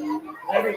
આંખોનું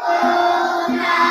પ્રાર્થના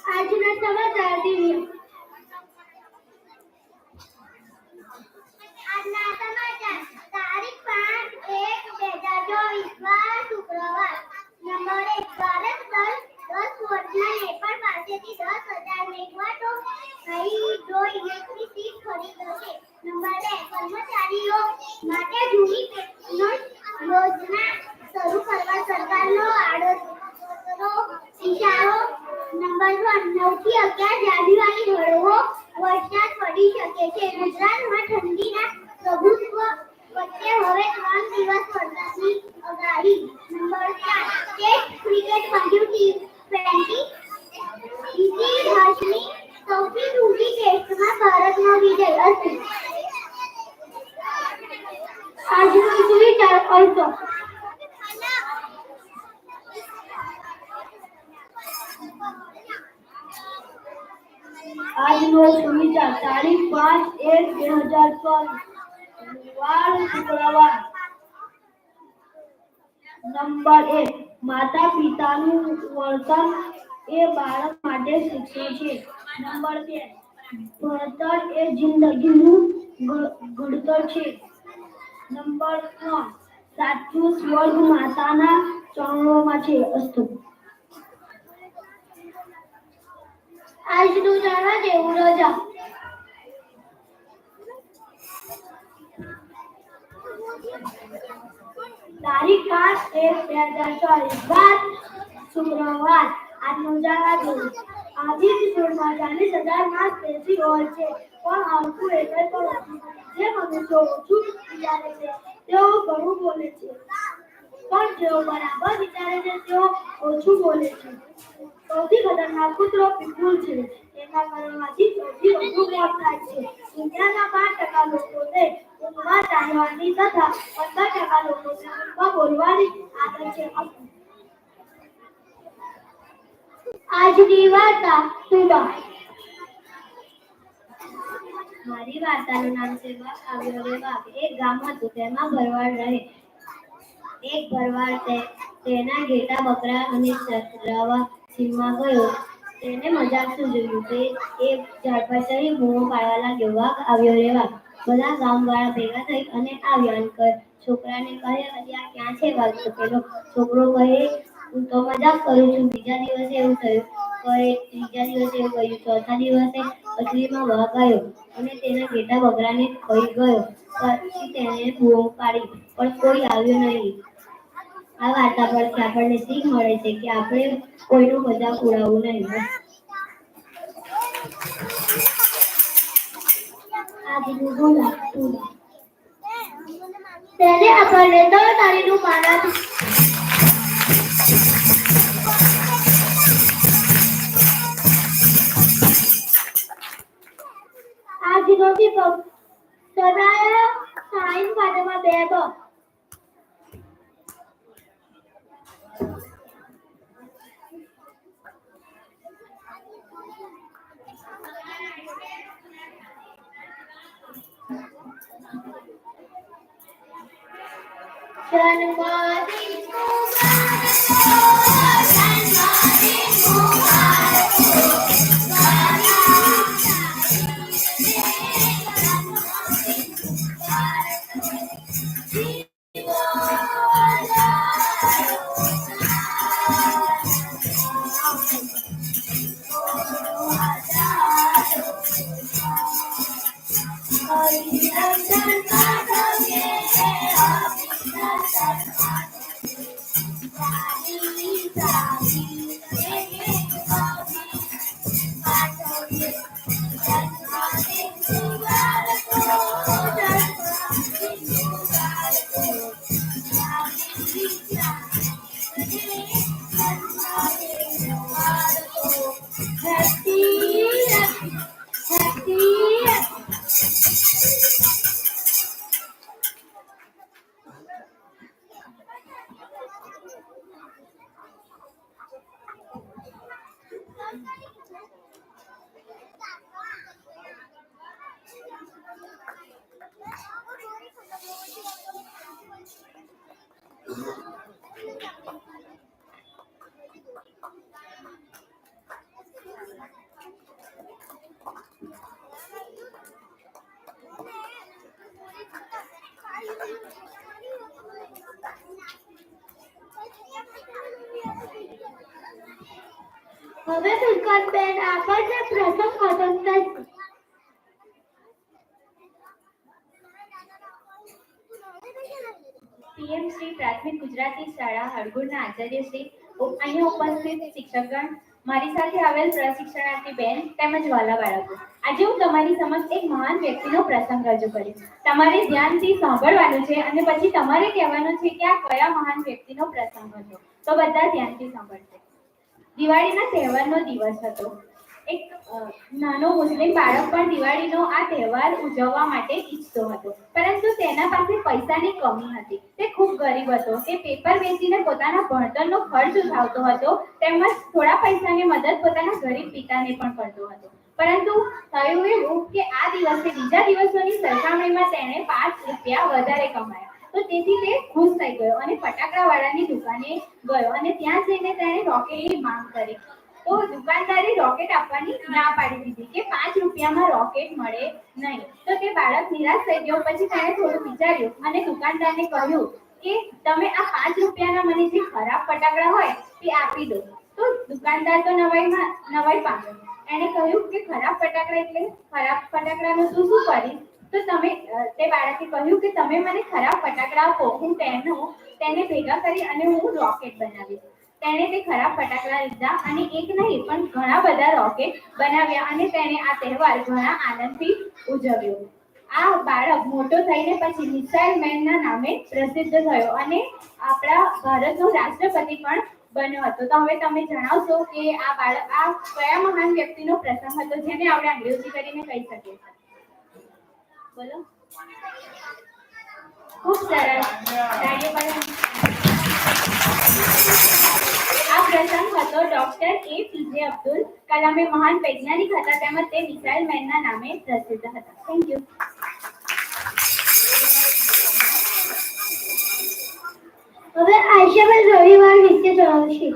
આજના સમાચાર દિવ્ય આજના સમાચાર તારીખ પાંચ એક બે હજાર ચોવીસ. શુક્રવાર. નંબર એક ભારત દસ દસ વર્ષના નેપાળ પાસેથી દસ હજાર મેઘવાટો હાઇડ્રો ઇલેક્ટ્રિક સીટ ખરીદશે નંબર બે, કર્મચારીઓ માટે જૂની પેન્શન યોજના શરૂ કરવા સરકારનો આડો ઇશારો નંબર 1 9 થી 11 જાન્યુઆરી હળવો વરસાદ પડી શકે છે. ગુજરાતમાં ઠંડીના પ્રભુત્વ વચ્ચે હવે ત્રણ દિવસ વરસાદની આગાહી. નંબર 4 ઘડતર છે. નંબર ત્રણ, સાચું સ્વર્ગ માતાના ચરણોમાં છે અસ્તુ. આજનું જાણવા જેવું રજા. તારીખ પાંચ એક બે હજાર ચોવીસ બાદ શુક્રવાર આજનું જાણવા જેવું આજે વિશ્વમાં ચાલીસ હજાર માસ બેસી હોય છે. પણ આવતું એટલે નથી. જે મનુષ્યો ઓછું વિચારે છે, તેઓ ઘણું બોલે છે. પણ જેઓ બરાબર વિચારે છે, તેઓ ઓછું બોલે છે. સૌથી ખતરનાક કૂતરો પીપુલ છે. તેના કરણવાથી સૌથી વધુ મોત થાય છે. ઇન્ડિયાના પાંચ ટકા લોકોને ઊંઘમાં ચાલવાની તથા પંદર ટકા લોકોને ઊંઘમાં બોલવાની આદત છે. આજની વાર્તા સુબા મારી વાર્તાનું નામ છે વાઘ એક ગામ હતું તેમાં ભરવાડ રહે. એક ભરવાડ તેના ઘેટા બકરા અને ચરાવવા સીમમાં ગયો. તેને મજાક સૂઝ્યું તે એક ઝાડ પર ચડી બૂમો પાડવા લાગ્યો વાઘ આવ્યો રે વાઘ બધા ગામવાળા ભેગા થઈ અને આવ્યા અને છોકરાને કહે, અલ્યા, ક્યાં છે વાઘ તો પેલો? છોકરો કહે હું તો મજાક કરું છું. બીજા દિવસે એવું થયું. કહે ત્રીજા દિવસે એવું કહ્યું ચોથા દિવસે અસલીમાં વાઘ આવ્યો અને તેના ઘેટા બકરાને ખોઈ ગયો. પછી તેને બૂમ પાડી, પણ કોઈ આવ્યું નહીં. આ વાર્તા પરથી આપણને શીખ મળે છે કે આપણે કોઈનું મજાક ઉડાવવું નહીં. તેને આપણને દર તારીખનું માનાતું de novo e vamos. Toda eu saindo હવે બેન આપણને પ્રથમ સ્વતંત્ર પીએમ શ્રી પ્રાથમિક ગુજરાતી શાળા હળગુડના આચાર્ય શ્રી અહીંયા ઉપસ્થિત શિક્ષકગણ. મારી સાથે આવેલ પ્રશિક્ષણાર્થી બેન તેમજ વાલા બાળકો. આજે હું તમારી સમક્ષ એક મહાન વ્યક્તિનો પ્રસંગ રજૂ કરીશ. તમારે ધ્યાનથી સાંભળવાનું છે અને પછી તમારે કહેવાનું છે કે આ કયા મહાન વ્યક્તિનો પ્રસંગ હતો. તો બધા ધ્યાનથી સાંભળશે. દિવાળીના તહેવારનો દિવસ હતો. એક નાનો મુસ્લિમ બાળક પણ દિવાળીનો આ તહેવાર ઉજવવા માટે ઈચ્છતો હતો. પરંતુ તેના પાસે પૈસાની કમી હતી. તે ખૂબ ગરીબ હતો. તે પેપર વેચીને પોતાના ભણતરનો ખર્ચ ઉઠાવતો હતો. તેમજ થોડા પૈસાની મદદ પોતાના ગરીબ પિતાને પણ કરતો હતો. પરંતુ થયું એવું કે આ દિવસે બીજા દિવસોની સરખામણીમાં તેણે પાંચ રૂપિયા વધારે કમાયા. તો તેથી તે ખુશ થઈ ગયો અને ફટાકડાવાળાની દુકાને ગયો અને ત્યાં જઈને તેણે રોકેટની માંગ કરી. તો દુકાનદારે રોકેટ આપવાની ના પાડી દીધી કે પાંચ રૂપિયામાં રોકેટ મળે નહીં. તો તે બાળક નિરાશ થઈ ગયો. પછી તેણે થોડું વિચાર્યું અને દુકાનદારને કહ્યું કે તમે આ પાંચ રૂપિયાના મને જે ખરાબ ફટાકડા હોય તે આપી દો. તો દુકાનદાર તો નવાઈમાં, નવાઈ પામ્યો. એણે કહ્યું કે ખરાબ ફટાકડા એટલે ખરાબ ફટાકડાનું તું શું કરીશ? તો તમે તે બાળકે કહ્યું કે તમે મને ખરાબ ફટાકડા આપો. હું તેનો, તેને ભેગા કરી અને હું રોકેટ બનાવીશ. તેણે તે ખરાબ ફટાકડા લીધા અને એક નહીં, પણ ઘણા બધા રોકેટ બનાવ્યા અને તેણે આ તહેવાર ઘણા આનંદથી ઉજવ્યો. આ બાળક મોટો થઈને પછી મિસાઇલ મેનના નામે પ્રસિદ્ધ થયો અને આપણા ભારતનો રાષ્ટ્રપતિ પણ બન્યો હતો. તો હવે તમે જણાવશો કે આ બાળક, આ કયા મહાન વ્યક્તિનો પ્રસંગ હતો, જેને આપણે અંગ્રેજી કરીને કહી શકીએ બોલો. ખૂબ સરસ. તાળીઓ પાડો. આ પ્રસંગ હતો doctor A P J Abdul કલામે મહાન વૈજ્ઞાનિક હતા, તેમજ તે મિસાઇલ મેનના નામે પ્રસિદ્ધ હતા. થેન્ક યુ હવે આશાબેન રવિવાર વિશે જણાવશે.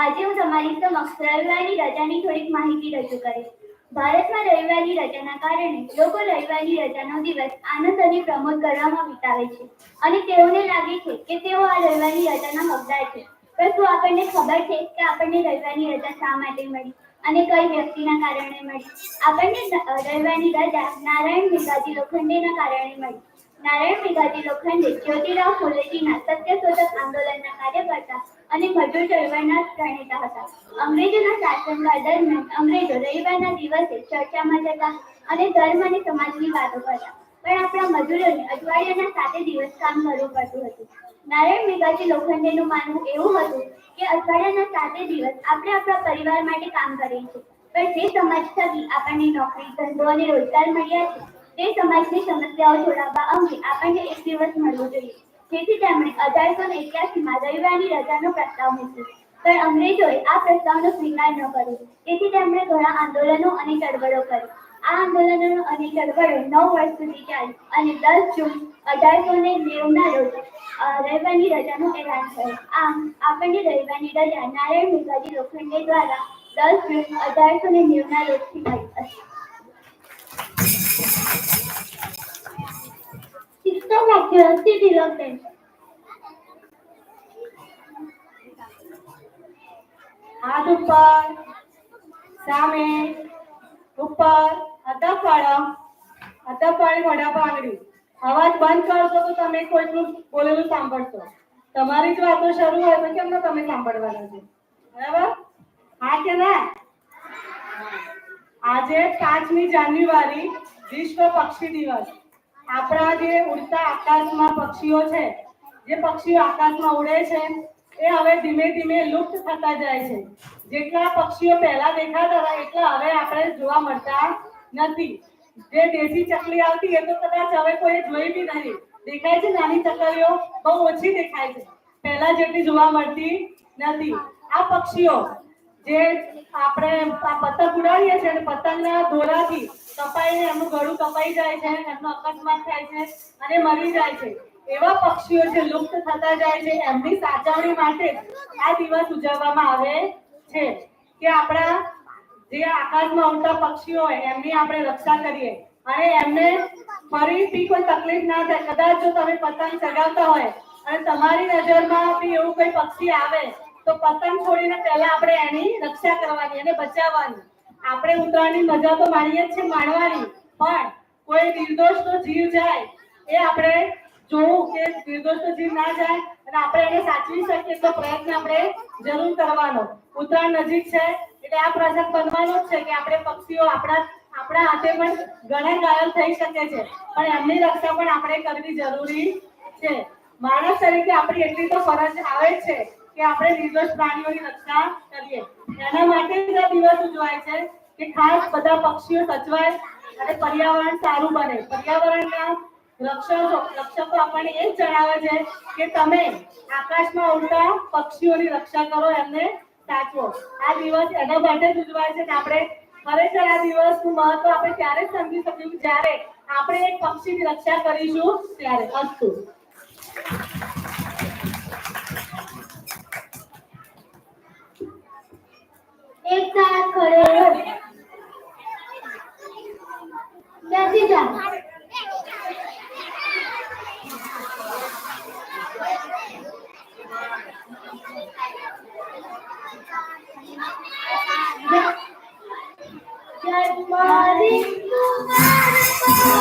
આજે હું તમારી સમક્ષ રવિવારની રજાની થોડીક માહિતી રજૂ કરીશ. ભારતમાં રવિવારની રજાના કારણે લોકો રવિવારની રજાનો દિવસ આનંદ અને પ્રમોદ કરવામાં વિતાવે છે. અને તેઓને લાગે છે કે તેઓ આ રવિવારની રજાના હકદાર છે. પરંતુ આપણને ખબર છે કે આપણને રવિવારની રજા શા માટે મળી અને કઈ વ્યક્તિના કારણે મળી? આપણને રવિવારની રજા નારાયણ મેઘાજી લોખંડેના કારણે મળી. નારાયણ મેઘાજી લોખંડે જ્યોતિરાવ ફુલેજીના સત્યશોધક આંદોલનના કાર્યકર્તા અને મજૂર ચળવળના પ્રણેતા હતા. અંગ્રેજોના શાસનકાળ દરમિયાન અંગ્રેજો રવિવારના દિવસે ચર્ચામાં જતા અને ધર્મ અને સમાજની વાતો કરતા. પણ આપણા મજૂરોને અઠવાડિયાના સાતે દિવસ કામ કરવું પડતું હતું. નારાયણ મેઘાજી લોખંડેનું માનવું એવું હતું કે અઠવાડિયાના સાતે દિવસ આપણે આપણા પરિવાર માટે કામ કરીએ છીએ. પણ જે સમાજ થકી આપણને નોકરી, ધંધો અને રોજગાર મળ્યા છે, તે સમાજની સમસ્યાઓ છોડાવવા અંગે આપણને એક દિવસ મળવો જોઈએ. જેથી તેમણે અઢારસો ને એક્યાસીમાં રવિવારની રજાનો પ્રસ્તાવ મૂક્યો. પણ અંગ્રેજોએ આ પ્રસ્તાવનો સ્વીકાર ન કર્યો. તેથી તેમણે ઘણા આંદોલનો અને ચળવળો કરી. આ આંદોલનો અને ચળવળો નવ વર્ષ સુધી ચાલી અને દસ જૂન અઢારસો ને નેવુંના રોજ રવિવારની રજાનું એલાન થયું. આમ, આપણને રવિવારની રજા નારાયણ મેઘાજી લોખંડે દ્વારા દસ જૂન અઢારસો ને નેવુંના રોજથી મળી હતી. શિક્ષક વાક્ય સ્થિતિ લખેલ હાથ ઉપર સામે ઉપર હતા હતા વાળી મોઢા પર અવાજ બંધ કરશો તો તમે કોઈનું બોલેલું સાંભળશો તમારી જ વાતો શરૂ હોય તો કેમ તમે સાંભળવાના છે બરાબર હા કે ના આજે પાંચમી જાન્યુઆરી વિશ્વ પક્ષી દિવસ. આપણા જે ઉડતા આકાશમાં પક્ષીઓ છે, જે પક્ષીઓ આકાશમાં ઉડે છે, એ હવે ધીમે ધીમે લુપ્ત થતા જાય છે. જેટલા પક્ષીઓ પહેલા દેખાતા હતા, એટલા હવે આપણે જોવા મળતા નથી. જે દેશી ચકલી આવતી, એ તો કદાચ હવે કોઈ જોઈ બી નહીં. દેખાય છે નાની ચકલીઓ, બહુ ઓછી દેખાય છે. પહેલા જેટલી જોવા મળતી નથી. આ પક્ષીઓ જે આપણે પતંગ ઉડાવીએ છીએ અને પતંગના દોરાથી કપાઈને એમનું ગળું કપાઈ જાય છે એમનો અકસ્માત થાય છે અને મરી જાય છે. એવા પક્ષીઓ જે લુપ્ત થતા જાય છે, એમની સાચવણી માટે આ દિવસ ઉજવવામાં આવે છે કે આપણા જે આકાશમાં ઉડતા પક્ષીઓ હોય, એમની આપણે રક્ષા કરીએ. અને એમને ફરીથી કોઈ તકલીફ ના થાય. કદાચ જો તમે પતંગ ચગાવતા હોય અને તમારી નજરમાં બી એવું કોઈ પક્ષી આવે તો પતંગ છોડીને પહેલા આપણે એની રક્ષા કરવાની એને બચાવવાની. આપણે ઉત્તરાયણની મજા તો માણીએ જ છે માણવાની. પણ કોઈ નિર્દોષનો જીવ જાય. એ આપણે જોવું કે નિર્દોષનો જીવ ના જાય અને આપણે એને સાચવી શકીએ તો પ્રયત્ન આપણે જરૂર કરવાનો. ઉત્તરાયણ નજીક છે એટલે આ પ્રસંગ બનવાનો જ છે કે આપણે પક્ષીઓ આપણા આપણા હાથે પણ ઘણા ઘાયલ થઈ શકે છે. પણ એમની રક્ષા પણ આપણે કરવી જરૂરી છે. માણસ તરીકે આપણી એટલી તો ફરજ આવે છે. કે આપણે નિર્દોષ પ્રાણીઓની રક્ષા કરીએ. એના માટે જ આ દિવસ ઉજવાય છે કે ખાસ બધા પક્ષીઓ સચવાય અને પર્યાવરણ સારું બને. પર્યાવરણના રક્ષકો રક્ષકો આપણને એ જ જણાવે છે કે તમે આકાશમાં ઉડતા પક્ષીઓની રક્ષા કરો, એમને સાચવો. આ દિવસ એના માટે જ ઉજવાય છે કે આપણે ખરેખર આ દિવસનું મહત્વ આપણે ત્યારે જ સમજી શકીશું જ્યારે આપણે એક પક્ષીની રક્ષા કરીશું ત્યારે અસ્તુ એક સાથ ખડે રહો બેસી જાઓ જન્મારી કુમાર જન્મારી